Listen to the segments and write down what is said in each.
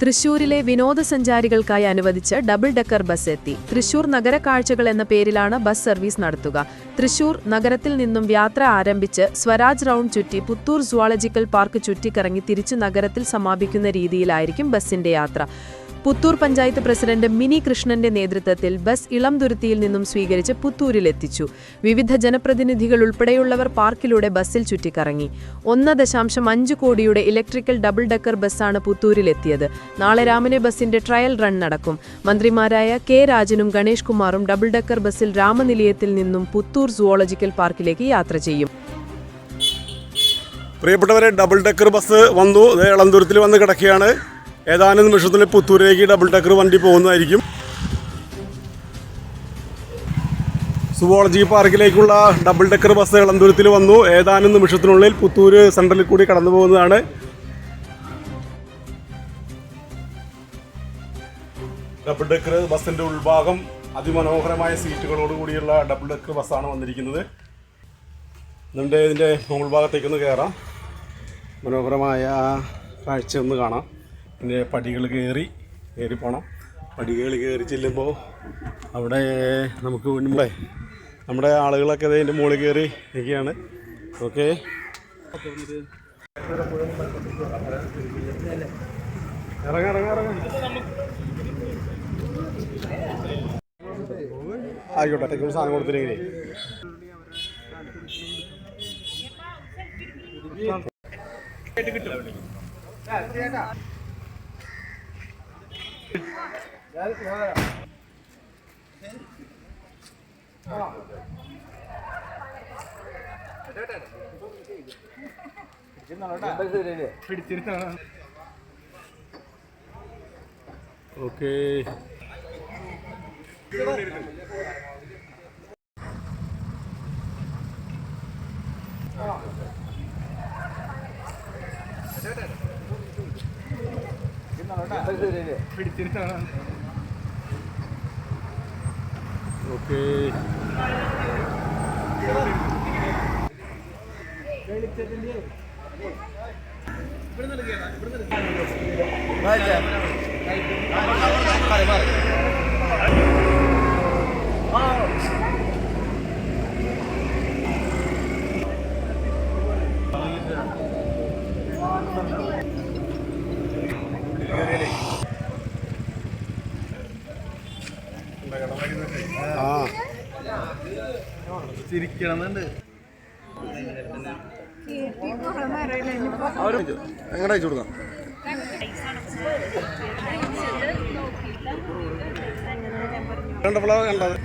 തൃശൂരിലെ വിനോദസഞ്ചാരികൾക്കായി അനുവദിച്ച double decker bus എത്തി. തൃശൂർ നഗര കാഴ്ചകൾ എന്ന പേരിലാണ് ബസ് സർവീസ് നടത്തുക. തൃശൂർ നഗരത്തിൽ നിന്നും യാത്ര ആരംഭിച്ച് സ്വരാജ് റൗണ്ട് ചുറ്റി പുത്തൂർ സുവോളജിക്കൽ പാർക്ക് ചുറ്റിക്കറങ്ങി തിരിച്ചു നഗരത്തിൽ സമാപിക്കുന്ന രീതിയിലായിരിക്കും ബസിന്റെ യാത്ര. പുത്തൂർ പഞ്ചായത്ത് പ്രസിഡന്റ് മിനി കൃഷ്ണന്റെ നേതൃത്വത്തിൽ ബസ് ഇളംതുരുത്തിയിൽ നിന്നും സ്വീകരിച്ച് പുത്തൂരിലെത്തിച്ചു. വിവിധ ജനപ്രതിനിധികൾ ഉൾപ്പെടെയുള്ളവർ പാർക്കിലൂടെ ബസ്സിൽ ചുറ്റിക്കറങ്ങി. ഒന്ന് ദശാംശം അഞ്ച് കോടിയുടെ ഇലക്ട്രിക്കൽ ഡബിൾ ഡെക്കർ ബസ്സാണ് പുത്തൂരിലെത്തിയത്. നാളെ രാമനെ ബസിന്റെ ട്രയൽ റൺ നടക്കും. മന്ത്രിമാരായ കെ രാജനും ഗണേഷ് കുമാറും ഡബിൾ ഡെക്കർ ബസ്സിൽ രാമനിലയത്തിൽ നിന്നും പുത്തൂർ സുവോളജിക്കൽ പാർക്കിലേക്ക് യാത്ര ചെയ്യും. പ്രിയപ്പെട്ടവരെ ഡബിൾ ഡെക്കർ ബസ് വന്നു. ഇളന്തൂരത്തിൽ വന്ന് കിടക്കുകയാണ്. ഏതാനും നിമിഷത്തിൽ പുത്തൂരിലേക്ക് ഡബിൾ ടക്കർ വണ്ടി പോകുന്നതായിരിക്കും. സുവോളജി പാർക്കിലേക്കുള്ള ഡബിൾ ഡെക്കർ ബസ് ഇളന്തൂരത്തിൽ വന്നു. ഏതാനും നിമിഷത്തിനുള്ളിൽ പുത്തൂര് സെൻട്രലിൽ കൂടി കടന്നു പോകുന്നതാണ്. ഡബിൾ ഡെക്കർ ബസ്സിന്റെ ഉൾഭാഗം അതിമനോഹരമായ സീറ്റുകളോട് കൂടിയുള്ള ഡബിൾ ഡെക്കർ ബസ്സാണ് വന്നിരിക്കുന്നത്. എന്നിട്ട് ഇതിന്റെ ഉൾഭാഗത്തേക്കൊന്ന് ഭാഗത്തേക്കൊന്ന് കയറാം മനോഹരമായ കാഴ്ച ഒന്ന് കാണാം. പിന്നെ പടികൾ കയറി കയറി പോകണം പടികൾ കയറി ചെല്ലുമ്പോൾ അവിടെ നമുക്ക് മുൻപേ നമ്മുടെ ആളുകളൊക്കെ അതിന്റെ മുകളിൽ കയറി നിൽക്കുകയാണ്. ഓക്കെ. ഇറങ്ങാം ഇറങ്ങാം ഇറങ്ങാം. ആയിക്കോട്ടെ ടെക്നിക്കൽ സാധനം കൊടുത്തില്ലെങ്കിലേ. ഓക്കേ. ഓക്കേ. ആ. ചിരിക്കണമെന്നുണ്ട് എങ്ങനെ അയച്ചു കൊടുക്കാം? കണ്ടപ്പോഴാണ് കണ്ടത്.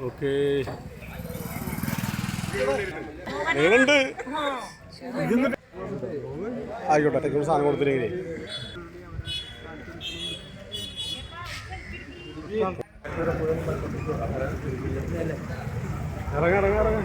ഓക്കേ. ആയിക്കോട്ടെ സാധനം കൊടുത്തില്ലെങ്കിലേ. ഇറങ്ങ ഇറങ്ങ ഇറങ്ങാം.